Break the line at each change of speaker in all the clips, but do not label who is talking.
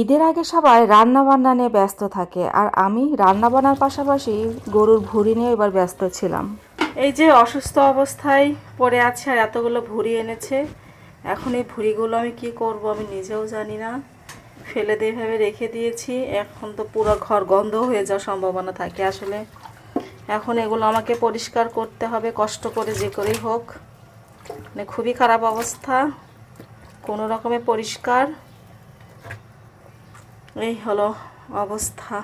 ঈদের আগে সবাই রান্না বান্না নিয়ে ব্যস্ত থাকে আর আমি রান্না বান্নার পাশাপাশি গরুর ভুড়ি নিয়ে এবার ব্যস্ত ছিলাম। এই যে অসুস্থ অবস্থায় পড়ে আছে আর এতগুলো ভুড়ি এনেছে, এখন এই ভুড়িগুলো আমি কি করব আমি নিজেও জানি না। ফেলে দিয়ে রেখে দিয়েছি, এখন তো পুরো ঘর গন্ধ হয়ে যাওয়ার সম্ভাবনা থাকে আসলে। এখন এগুলো আমাকে পরিষ্কার করতে হবে, কষ্ট করে যে করেই হোক। মানে খুবই খারাপ অবস্থা, কোনো রকমে পরিষ্কার। এই হলো অবস্থা।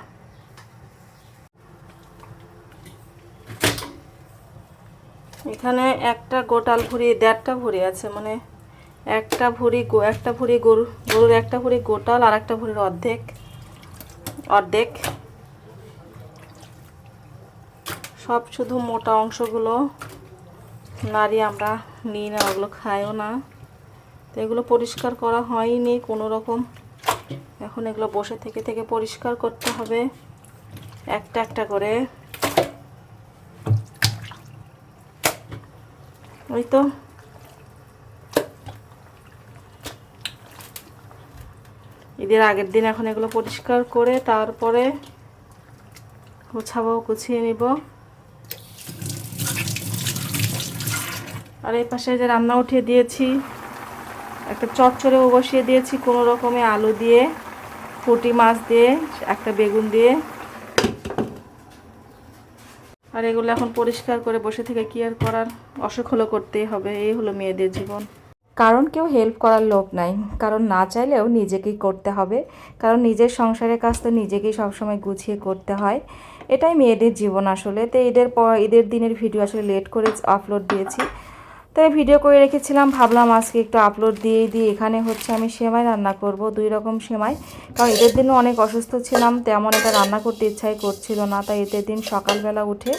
এখানে একটা গোটাল ভুড়ি, দেড়টা ভুড়ি আছে মানে একটা ভুড়ি একটা ভুড়ি গরু, গরুর একটা ভুড়ি গোটাল, আর একটা ভুড়ির অর্ধেক অর্ধেক। সব শুধু মোটা অংশগুলো নারী আমরা নিই না, ওগুলো খাইও না। তো এগুলো পরিষ্কার করা হয়নি কোনো রকম। এখন এগুলো বসে থেকে থেকে পরিষ্কার করতে হবে। একটা একটা করে। ওই তো। ঈদের আগের দিন এখন এগুলো পরিষ্কার করে তারপরে গুছাবো, গুছিয়ে নিব। আর এই পাশে যে রান্না উঠিয়ে দিয়েছি, একটা চচ্চড়েও বসিয়ে দিয়েছি কোনো রকমে আলু দিয়ে। পুঁটি মাছ দিয়ে, একটা বেগুন দিয়ে। আর এগুলো এখন পরিষ্কার করে বসে থেকে কি আর করার? অসুখ হলো করতেই হবে, এই হলো মেয়েদের জীবন। কারণ কেউ হেল্প করার লোক নাই। কারণ না চাইলেও নিজেকেই করতে হবে। কারণ নিজের সংসারের কাজ তো নিজেকেই সবসময় গুছিয়ে করতে হয়। এটাই মেয়েদের জীবন আসলে। তো ঈদের পর, ঈদের দিনের ভিডিও আসলে লেট করে আপলোড দিয়েছি। তাই ভিডিও করে রেখেছিলাম। ভাবলাম আজকে একটু আপলোড দিয়ে দিই। এখানে হচ্ছে আমি সেমাই রান্না করব, দুই রকম সেমাই। কারণ ঈদের দিনও অনেক অসুস্থ ছিলাম, তেমন এটা রান্না করতে ইচ্ছাই করছিল না। তাই ঈদের দিন সকালবেলা উঠে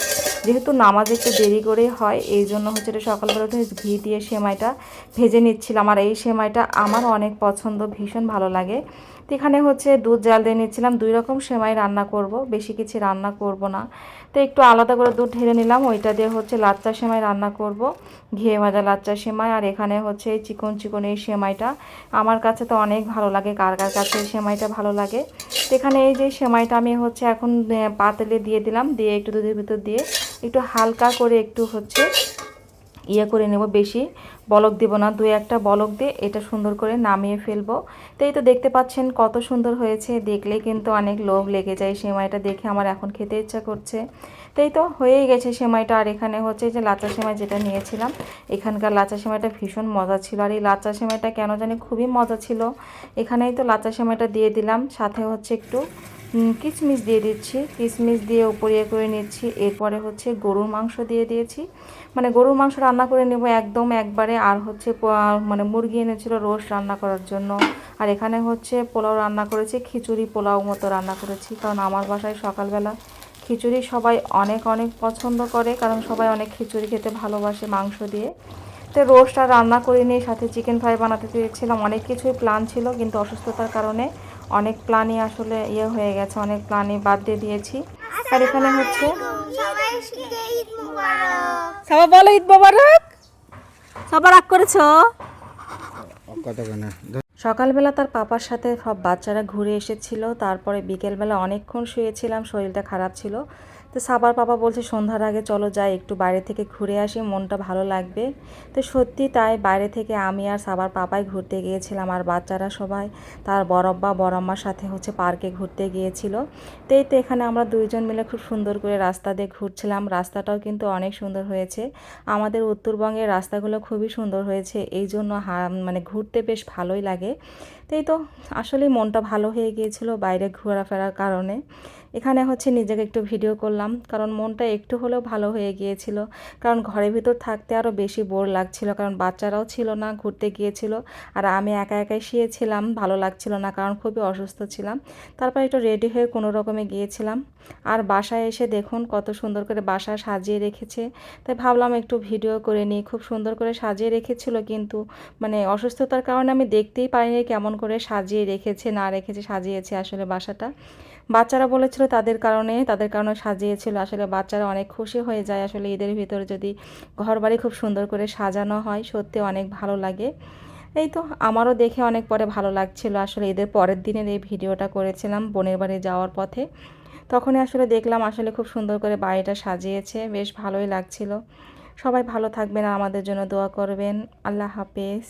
যেহেতু নামাজ একটু দেরি করে হয়, এই জন্য হচ্ছে এটা সকালবেলা উঠে ঘি দিয়ে সেমাইটা ভেজে নিচ্ছিলাম। আর এই সেমাইটা আমার অনেক পছন্দ, ভীষণ ভালো লাগে। তো এখানে হচ্ছে দুধ জাল দিয়ে নিচ্ছিলাম। দুই রকম সেমাই রান্না করব, বেশি কিছু রান্না করব না। তো একটু আলাদা করে দুধ ঢেলে নিলাম, ওইটা দিয়ে হচ্ছে লাচ্চা সেমাই রান্না করব। ঘিয়ে ভাজা লাচ্চা সেমাই, আর এখানে হচ্ছে এই চিকন চিকন এই সেমাইটা। আমার কাছে তো অনেক ভালো লাগে, কার কার কাছে এই সেমাইটা ভালো লাগে। তো এখানে এই যে সেমাইটা আমি হচ্ছে এখন পাতিলে দিয়ে দিলাম, দিয়ে একটু দুধের ভিতর দিয়ে একটু হালকা করে একটু হচ্ছে ইয়ে করে নেব বেশি। বলক দিব না দু একটা বলক দিয়ে এটা সুন্দর করে নামিয়ে ফেলব। তো এই তো দেখতে পাচ্ছেন কত সুন্দর হয়েছে, দেখলে কিন্তু অনেক লোভ লেগে যায় সেমাইটা দেখে, আমার এখন খেতে ইচ্ছা করছে। তাই তো হয়েই গেছে সেমাইটা, আর এখানে হচ্ছে যে লাচা সেমাই যেটা নিয়েছিলাম, এখানকার লাচা সেমাইটা ভীষণ মজা ছিল। আর এই লাচা সেমাইটা কেন জানি খুবই মজা ছিল। এখানেই তো লাচা সেমাইটা দিয়ে দিলাম, সাথে হচ্ছে একটু কিশমিশ দিয়ে দিচ্ছি। কিশমিশ দিয়ে উপরে ইয়ে করে নিচ্ছি। এরপরে হচ্ছে গরুর মাংস দিয়ে দিয়েছি। মানে গরুর মাংস রান্না করে নেব একদম একবারে। আর হচ্ছে মানে মুরগি এনেছিল রোস্ট রান্না করার জন্য। আর এখানে হচ্ছে পোলাও রান্না করেছি, খিচুড়ি পোলাও মতো রান্না করেছি। কারণ আমার বাসায় সকালবেলা খিচুড়ি সবাই অনেক অনেক পছন্দ করে। কারণ সবাই অনেক খিচুড়ি খেতে ভালোবাসে মাংস দিয়ে। তো রোস্ট আর রান্না করে নিয়ে সাথে চিকেন ফ্রাই বানাতে চেয়েছিলাম। অনেক কিছুই প্ল্যান ছিল, কিন্তু অসুস্থতার কারণে অনেক প্ল্যানই আসলে ইয়ে হয়ে গেছে অনেক প্ল্যানই বাদ দিয়ে দিয়েছি। আর এখানে হচ্ছে
সবাইকে ঈদ মুবারক।
সবাই বলো ঈদ মোবারক। সবার রাগ করেছ? সকালবেলা তার পাপার সাথে সব বাচ্চারা ঘুরে এসেছিল তারপরে বিকেলবেলা অনেকক্ষণ শুয়েছিলাম শরীরটা খারাপ ছিল। তো সাবার পাপা বলছে, সন্ধ্যার আগে চলো যাই, একটু বাইরে থেকে ঘুরে আসি, মনটা ভালো লাগবে। তো সত্যি তাই বাইরে থেকে আমি আর সাবার পাপাই ঘুরতে গিয়েছিলাম, আর বাচ্চারা সবাই, তার বড়ব্বা বড়ম্মার সাথে হচ্ছে পার্কে ঘুরতে গিয়েছিল। তো এই তো এখানে আমরা দুইজন মিলে খুব সুন্দর করে রাস্তা দিয়ে ঘুরছিলাম, রাস্তাটাও কিন্তু অনেক সুন্দর হয়েছে। আমাদের উত্তরবঙ্গের রাস্তাগুলো খুবই সুন্দর হয়েছে এই জন্য মানে ঘুরতে বেশ ভালোই লাগে। তো এই তো আসলে মনটা ভালো হয়ে গিয়েছিল বাইরে ঘোরাফেরার কারণে। এখানে হচ্ছে নিজেকে একটু ভিডিও করলাম, কারণ মনটা একটু হলেও ভালো হয়ে গিয়েছিল। কারণ ঘরের ভিতর থাকতে আরও বেশি বোর লাগছিল, কারণ বাচ্চারাও ছিল না, ঘুরতে গিয়েছিল। আর আমি একা একাই শিয়েছিলাম, ভালো লাগছিল না, কারণ খুবই অসুস্থ ছিলাম। তারপর একটু রেডি হয়ে কোনো রকমে গিয়েছিলাম। আর বাসায় এসে দেখুন কত সুন্দর করে বাসা সাজিয়ে রেখেছে। তাই ভাবলাম একটু ভিডিও করে নিই। খুব সুন্দর করে সাজিয়ে রেখেছিল কিন্তু মানে অসুস্থতার কারণে আমি দেখতেই পারিনি কেমন করে সাজিয়ে রেখেছে, না রেখেছে, সাজিয়েছে আসলে বাসাটা। বাচ্চারা বলেছিল তাদের কারণে তাদের কারণে সাজিয়েছিল। আসলে বাচ্চারা অনেক খুশি হয়ে যায় আসলে ঈদের ভিতরে যদি ঘর বাড়ি খুব সুন্দর করে সাজানো হয়, সত্যি অনেক ভালো লাগে। এই তো আমারও দেখে অনেক পরে ভালো লাগছিল। আসলে ঈদের পরের দিনের এই ভিডিওটা করেছিলাম বোনের বাড়ি যাওয়ার পথে। তখনই আসলে দেখলাম আসলে খুব সুন্দর করে বাড়িটা সাজিয়েছে, বেশ ভালোই লাগছিল। সবাই ভালো থাকবেন আর আমাদের জন্য দোয়া করবেন। আল্লাহ হাফেজ।